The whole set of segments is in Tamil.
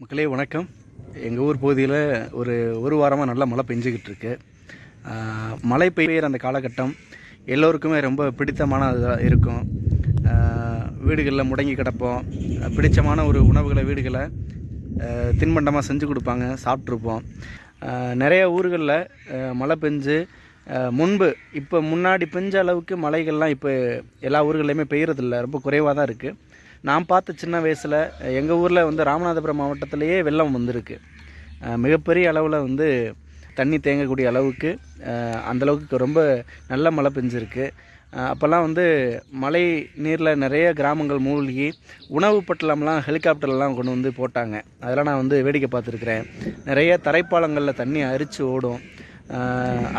மக்களே வணக்கம். எங்கள் ஊர் பகுதியில் ஒரு ஒரு வாரமாக நல்லா மழை பெஞ்சிக்கிட்டு இருக்கு. மழை பெய்கிற அந்த காலகட்டம் எல்லோருக்குமே ரொம்ப பிடித்தமானதாக இருக்கும். வீடுகளில் முடங்கி கிடப்போம். பிடித்தமான ஒரு உணவுகளை வீடுகளை தின்பண்டமாக செஞ்சு கொடுப்பாங்க சாப்பிட்ருப்போம் நிறைய ஊர்களில் மழை பெஞ்சு முன்பு இப்போ முன்னாடி பெஞ்ச அளவுக்கு மழைகள்லாம் இப்போ எல்லா ஊர்கள்லையுமே பெய்கிறதில்ல ரொம்ப குறைவாக தான் இருக்குது நான் பார்த்த சின்ன வயசில் எங்கள் ஊரில் வந்து ராமநாதபுரம் மாவட்டத்திலேயே வெள்ளம் வந்திருக்கு. மிகப்பெரிய அளவில் வந்து தண்ணி தேங்கக்கூடிய அளவுக்கு அந்தளவுக்கு அந்த அளவுக்கு ரொம்ப நல்ல மழை பெஞ்சிருக்கு. அப்போல்லாம் வந்து மழை நீரில் நிறைய கிராமங்கள் மூழ்கி உணவு பட்டலம்லாம் ஹெலிகாப்டர்லாம் கொண்டு வந்து போட்டாங்க. அதெல்லாம் நான் வந்து வேடிக்கை பார்த்துருக்குறேன். நிறைய தரைப்பாலங்களில் தண்ணி அரித்து ஓடும்.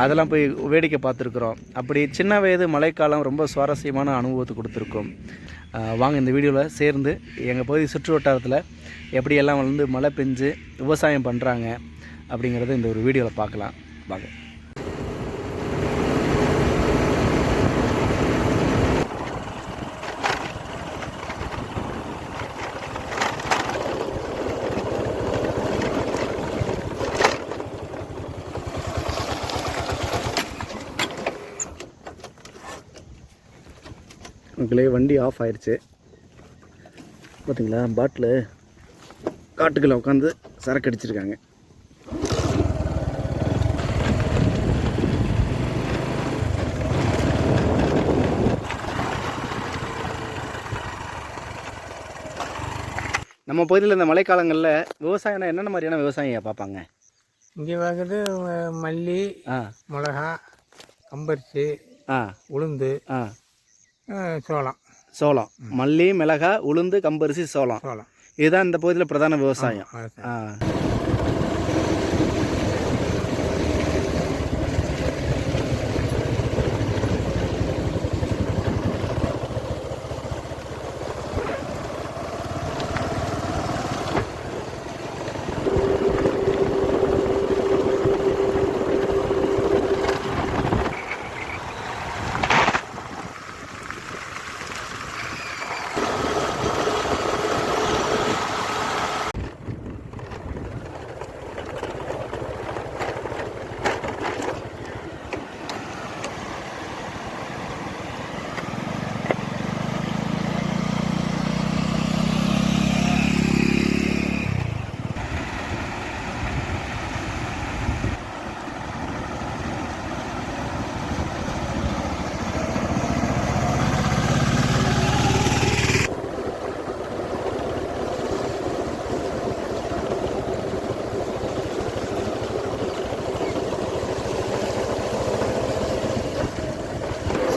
அதெல்லாம் போய் வேடிக்கை பார்த்துருக்குறோம். அப்படி சின்ன வயது மழைக்காலம் ரொம்ப சுவாரஸ்யமான அனுபவத்தை கொடுத்துருக்கோம். வாங்க இந்த வீடியோவில் சேர்ந்து எங்கள் பகுதி சுற்று வட்டாரத்தில் எப்படியெல்லாம் வந்து மழை பெஞ்சு விவசாயம் பண்ணுறாங்க அப்படிங்கிறத இந்த ஒரு வீடியோவில் பார்க்கலாம். வாங்க. மக்களே வண்டி ஆஃப் ஆயிடுச்சு பார்த்தீங்களா பாட்டில் காட்டுக்குள்ள உட்காந்து சரக்கு அடிச்சிருக்காங்க. நம்ம பகுதியில் இந்த மழைக்காலங்களில் விவசாயம்னா என்னென்ன மாதிரியான விவசாயம் பார்ப்பாங்க? இங்கே அஹ், மல்லி ஆ. மிளகா கம்பரிசி ஆ. உளுந்து சோளம். சோளம். மல்லி மிளகா உளுந்து கம்பரிசி சோளம். சோளம். இதுதான் இந்த பகுதியில் பிரதான விவசாயம்.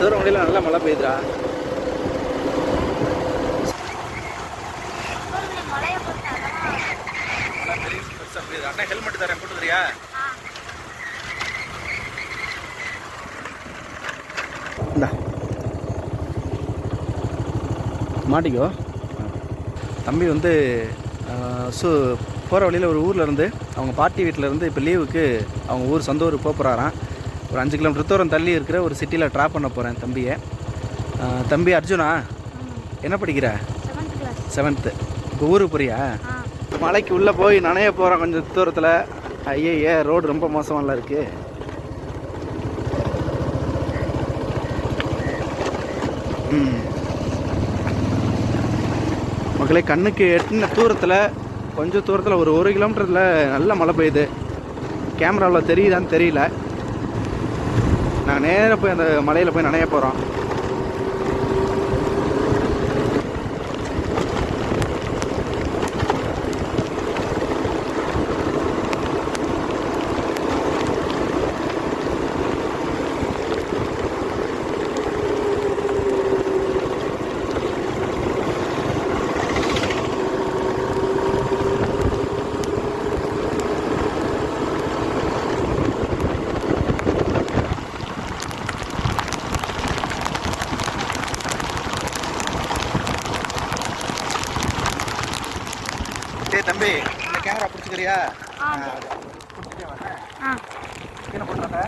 விவசாயம். ஆ நல்லா மழை பெய்யுதுடா. அண்ணா ஹெல்மெட் தரேன் போட்டு தரியா மாட்டிக்கோ. தம்பி வந்து ஸோ போகிற வழியில் ஒரு ஊரில் இருந்து அவங்க பாட்டி வீட்டில் இருந்து இப்போ லீவுக்கு அவங்க ஊர் சொந்த ஊருக்கு போக போகிறாராம் ஒரு அஞ்சு கிலோமீட்டர் தூரம் தள்ளி இருக்கிற ஒரு சிட்டியில் ட்ராப் பண்ண போகிறேன் தம்பியை. தம்பி அர்ஜுனா என்ன படிக்கிற? செவன்த்து இப்போ ஊருக்கு போறியா மலைக்கு உள்ளே போய் நனைய போகிறோம் கொஞ்சம் தூரத்தில். ஐயே ரோடு ரொம்ப மோசமால இருக்கு. ம். மக்களே கண்ணுக்கு எட்டின தூரத்தில் கொஞ்சம் தூரத்தில் ஒரு ஒரு கிலோமீட்டரில் நல்ல மழை பெய்யுது. கேமராவில் தெரியுதான்னு தெரியல. நாங்கள் நேராக போய் அந்த மலையில் போய் நனைய போகிறோம் தம்பி இந்த கேமரா பிடிச்சிக்கிறியா? பிடிச்சிட்டே வரேன் என்ன பண்ணுறாங்க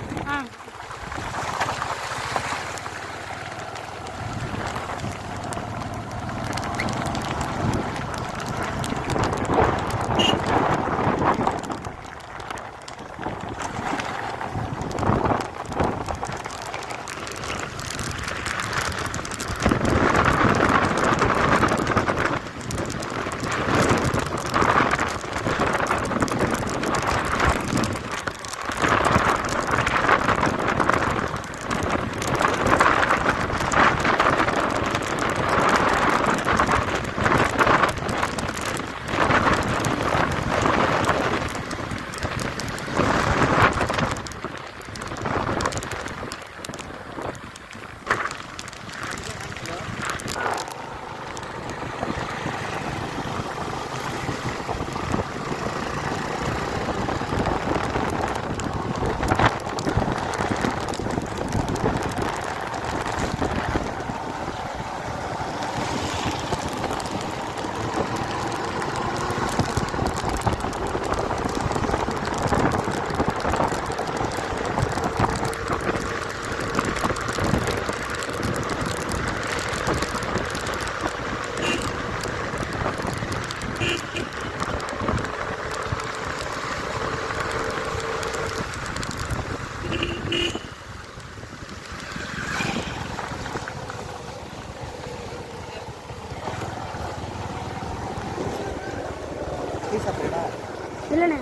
இல்லைண்ணே